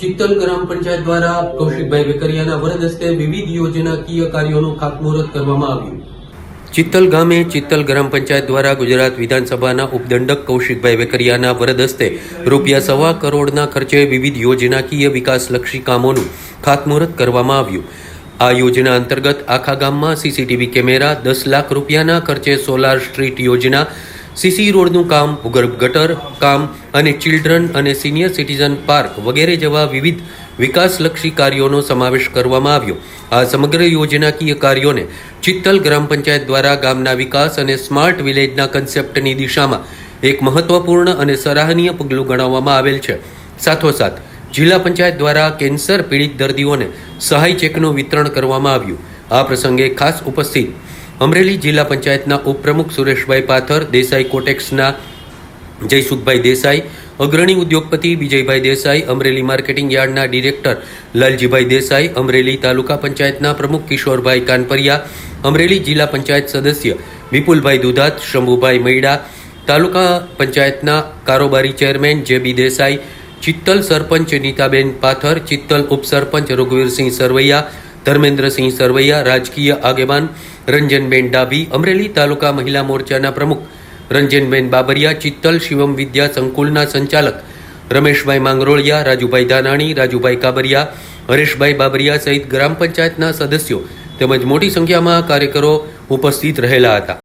ચિત્તલ ગ્રામ પંચાયત દ્વારા કૌશિકભાઈ વેકરિયાના વરદ હસ્તે વિવિધ યોજનાકીય કાર્યોનું ખાતમુહૂર્ત કરવામાં આવ્યું. ચિત્તલ ગામે ચિત્તલ ગ્રામ પંચાયત દ્વારા ગુજરાત વિધાનસભાના ઉપદંડક કૌશિકભાઈ વેકરિયાના વરદ હસ્તે રૂપિયા સવા કરોડના ખર્ચે વિવિધ યોજનાકીય વિકાસલક્ષી કામોનું ખાતમુહૂર્ત કરવામાં આવ્યું. આ યોજના અંતર્ગત આખા ગામમાં સીસીટીવી કેમેરા, દસ લાખ રૂપિયાના ખર્ચે સોલાર સ્ટ્રીટ યોજના સીસી રોડનું કામ, ભૂગર્ભ ગટર કામ અને ચિલ્ડ્રન અને સિનિયર સિટીઝન પાર્ક વગેરે જેવા વિવિધ વિકાસલક્ષી કાર્યોનો સમાવેશ કરવામાં આવ્યો. આ સમગ્ર યોજનાકીય કાર્યોને ચિત્તલ ગ્રામ પંચાયત દ્વારા ગામના વિકાસ અને સ્માર્ટ વિલેજના કન્સેપ્ટની દિશામાં એક મહત્વપૂર્ણ અને સરાહનીય પગલું ગણાવવામાં આવેલ છે. સાથોસાથ, જિલ્લા પંચાયત દ્વારા કેન્સર પીડિત દર્દીઓને સહાય ચેકનું વિતરણ કરવામાં આવ્યું. આ પ્રસંગે ખાસ ઉપસ્થિત અમરેલી જિલ્લા પંચાયતના ઉપપ્રમુખ સુરેશભાઈ પાથર, દેસાઈ કોટેક્સના જયસુખભાઈ દેસાઈ, અગ્રણી ઉદ્યોગપતિ વિજયભાઈ દેસાઈ, અમરેલી માર્કેટિંગ યાર્ડના ડિરેક્ટર લાલજીભાઈ દેસાઈ, અમરેલી તાલુકા પંચાયતના પ્રમુખ કિશોરભાઈ કાનપરિયા, અમરેલી જિલ્લા પંચાયત સદસ્ય વિપુલભાઈ દુધાત, શંભુભાઈ મૈડા, તાલુકા પંચાયતના કારોબારી ચેરમેન જેબી દેસાઈ, ચિત્તલ સરપંચ નીતાબેન પાથર, ચિત્તલ ઉપસરપંચ રઘુવીરસિંહ સરવૈયા, ધર્મેન્દ્રસિંહ સરવૈયા, રાજકીય આગેવાન રંજનબેન ડાભી, અમરેલી તાલુકા મહિલા મોરચાના પ્રમુખ રંજનબેન બાબરિયા, ચિત્તલ શિવમ વિદ્યા સંકુલના સંચાલક રમેશભાઈ માંગરોળિયા, રાજુભાઈ ધાનાણી, રાજુભાઈ કાબરિયા, હરેશભાઈ બાબરિયા સહિત ગ્રામ પંચાયતના સદસ્યો તેમજ મોટી સંખ્યામાં કાર્યકરો ઉપસ્થિત રહેલા હતા.